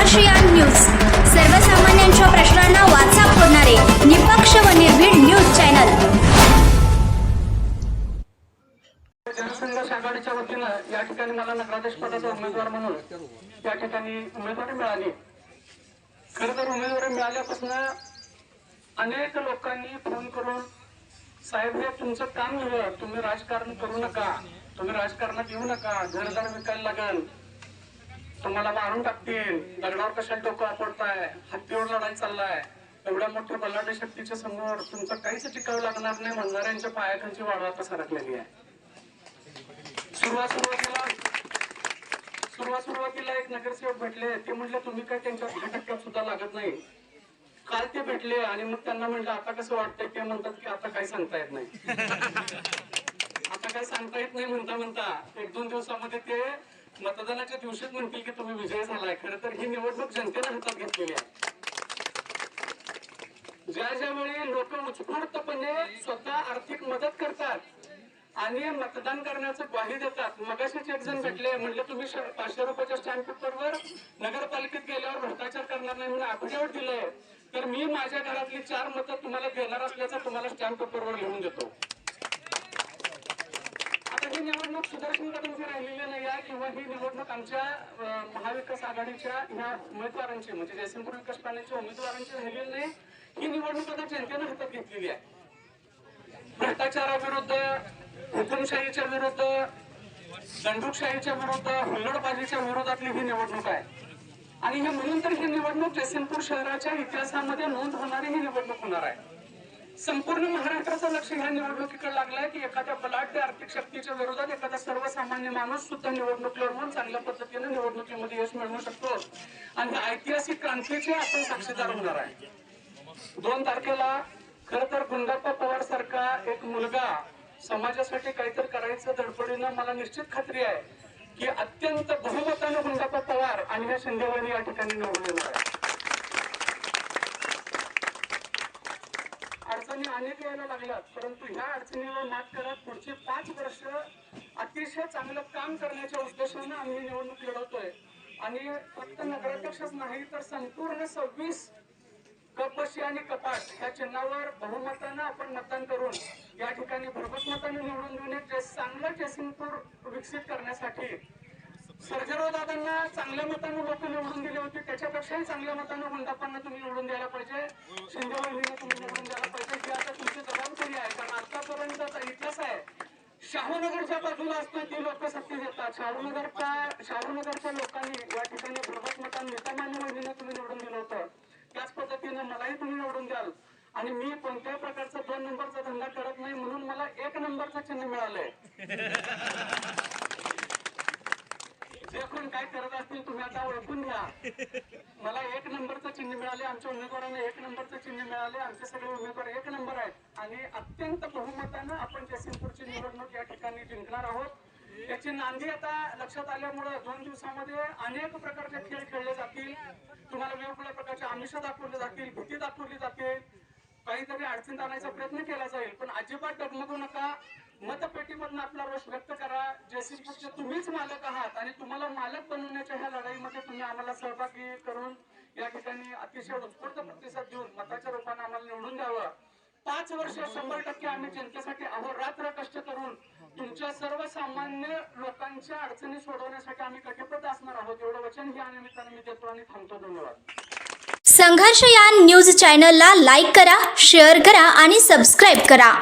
संघर्षयान news. सर्वसामान्यांच्या प्रश्नांना वाचा फोडणारे निपक्ष व निर्भीड न्यूज चॅनल. जनसंघर्ष आघाडीच्या वतीनं या ठिकाणी मला नगराध्यक्ष पदाचा उमेदवार म्हणून या ठिकाणी उमेदवारी मिळाली. खरं तर उमेदवारी मिळाल्यापासून अनेक लोकांनी फोन करून साहेब हे तुमचं काम झालं तुम्ही राजकारण करू नका तुम्ही राजकारणात येऊ नका घरदार विकायला लागेल तुम्हाला मारून टाकतील? दगडावर कशाला डोकं वापरताय हत्तीवर लढाई चाललाय. एवढ्या मोठ्या बलाढ्य शक्तीच्या समोर तुमचं काहीच टिकावं लागणार नाही. म्हणणाऱ्यांच्या पायाखालची वाढ आता सरकलेली आहे. सुरुवात सुरुवातीला सुरुवात सुरुवातीला एक नगरसेवक भेटले. ते म्हटले तुम्ही काय त्यांच्या दहा टक्क्यात सुद्धा लागत नाही. काल ते भेटले आणि मग त्यांना म्हटलं आता कसं वाटतंय? ते म्हणतात की आता काही सांगता येत नाही. आता काही सांगता येत नाही म्हणता म्हणता एक दोन दिवसामध्ये ते मतदानाच्या दिवशीच म्हणतील की तुम्ही विजय झालाय. खरं तर ही निवडणूक जनतेने हातात घेतलेली आहे. ज्या ज्या वेळी लोक उत्स्फूर्तपणे स्वतः आर्थिक मदत करतात आणि मतदान करण्याचं ग्वाही देतात मगाशीच एक जण भेटले म्हणले तुम्ही पाचशे रुपयाच्या स्टॅम्प पेपरवर नगरपालिकेत गेल्यावर भ्रष्टाचार करणार नाही म्हणून अफिडेव्हिट दिलंय. तर मी माझ्या घरातली चार मतं तुम्हाला देणार असल्याचं तुम्हाला स्टॅम्प पेपरवर लिहून देतो. ही निवडणूक सुदर्शन कदमची राहिलेली नाही आहे किंवा ही निवडणूक आमच्या महाविकास आघाडीच्या ह्या उमेदवारांची म्हणजे जयसिंगपूर विकास पाण्याच्या उमेदवारांची राहिलेली नाही. ही निवडणूक आता जनतेनं हातात घेतलेली आहे. भ्रष्टाचाराविरुद्ध हुकुमशाहीच्या विरुद्ध दंडुकशाहीच्या विरुद्ध हुल्लडबाजीच्या विरोधातली ही निवडणूक आहे. आणि हे म्हणून तर ही निवडणूक जयसिंगपूर शहराच्या इतिहासामध्ये नोंद होणारी ही निवडणूक होणार आहे. संपूर्ण महाराष्ट्राचं लक्ष ह्या निवडणुकीकडे लागलंय की एखाद्या बलाढ्य आर्थिक शक्तीच्या विरोधात एखादा सर्वसामान्य माणूस सुद्धा निवडणूक लढवून चांगल्या पद्धतीने निवडणुकीमध्ये यश मिळवू शकतो. आणि ऐतिहासिक क्रांतीचे आपण साक्षीदार होणार आहे. दोन तारखेला खर तर गुंडाप्पा पवार सारखा एक मुलगा समाजासाठी काहीतरी करायचं धडपडीनं मला निश्चित खात्री आहे की अत्यंत बहुमतानं गुंडाप्पा पवार आणि ह्या शिंदेवानी या ठिकाणी निवडून येणार आहे अडचणी अनेक यायला लागलात. परंतु ह्या अडचणीवर मात करत पुढचे पाच वर्ष अतिशय चांगलं काम करण्याच्या उद्देशानं आम्ही निवडणूक लढवतोय. आणि फक्त नगराध्यक्षच नाही तर संपूर्ण सव्वीस कपशी आणि कपाट ह्या चिन्हावर बहुमतानं आपण मतदान करून या ठिकाणी भरघोस मताने निवडून देऊन एक जे चांगलं जयसिंगपूर विकसित करण्यासाठी सर्जरो दादांना चांगल्या मतानं लोक निवडून दिले होते. त्याच्यापेक्षाही चांगल्या मतानं गुंडापांना तुम्ही निवडून द्यायला पाहिजे. शिंदे वहिनीने तुम्ही निवडून द्यायला पाहिजे ही आता तुमची जबाबदारी आहे कारण आतापर्यंत इतिहास आहे शाहूनगरच्या बाजूला असतो ती लोक सत्तेत येतात शाहूनगरच्या शाहूनगरच्या लोकांनी या ठिकाणी प्रभात मतांनी नीतामान्य वहिनीने तुम्ही निवडून दिलं होतं. त्याच पद्धतीने मलाही तुम्ही निवडून द्याल. आणि मी कोणत्याही प्रकारचा दोन नंबरचा धंदा करत नाही म्हणून मला एक नंबरचं चिन्ह मिळालंय. जे कोण काय करत असतील तुम्ही आता ओळखून घ्या. मला एक नंबरचं चिन्ह मिळाले आमच्या उमेदवारांना एक नंबरचं चिन्ह मिळाले आमचे सगळे उमेदवार एक नंबर आहेत. आणि अत्यंत बहुमतानं आपण जयसिंगपूरची निवडणूक या ठिकाणी जिंकणार आहोत. याची नांदी आता लक्षात आल्यामुळे दोन दिवसामध्ये अनेक प्रकारचे खेळ खेळले जातील. तुम्हाला वेगवेगळ्या प्रकारचे आमिष दाखवले जातील भीती दाखवली जाते काहीतरी अडचणीत आणायचा प्रयत्न केला जाईल पण अजिबात डगमगू नका. मतपेटीमधून आपला रोष व्यक्त करा. जयसिंगपूरचे तुम्हीच मालक आहात आणि तुम्हाला मालक बनवण्याच्या ह्या लढाईमध्ये तुम्ही आम्हाला सहभागी करून या ठिकाणी अतिशय उत्स्फूर्त प्रतिसाद देऊन मताच्या रूपाने आम्हाला निवडून द्यावं. पाच वर्ष शंभर टक्के आम्ही जनतेसाठी अहोरात्र कष्ट करून तुमच्या सर्वसामान्य लोकांच्या अडचणी सोडवण्यासाठी आम्ही कटिबद्ध असणार आहोत. एवढं वचन या निमित्ताने मी देतो आणि थांबतो. धन्यवाद. संघर्षयान न्यूज चॅनलला लाईक करा शेअर करा आणि सबस्क्राईब करा.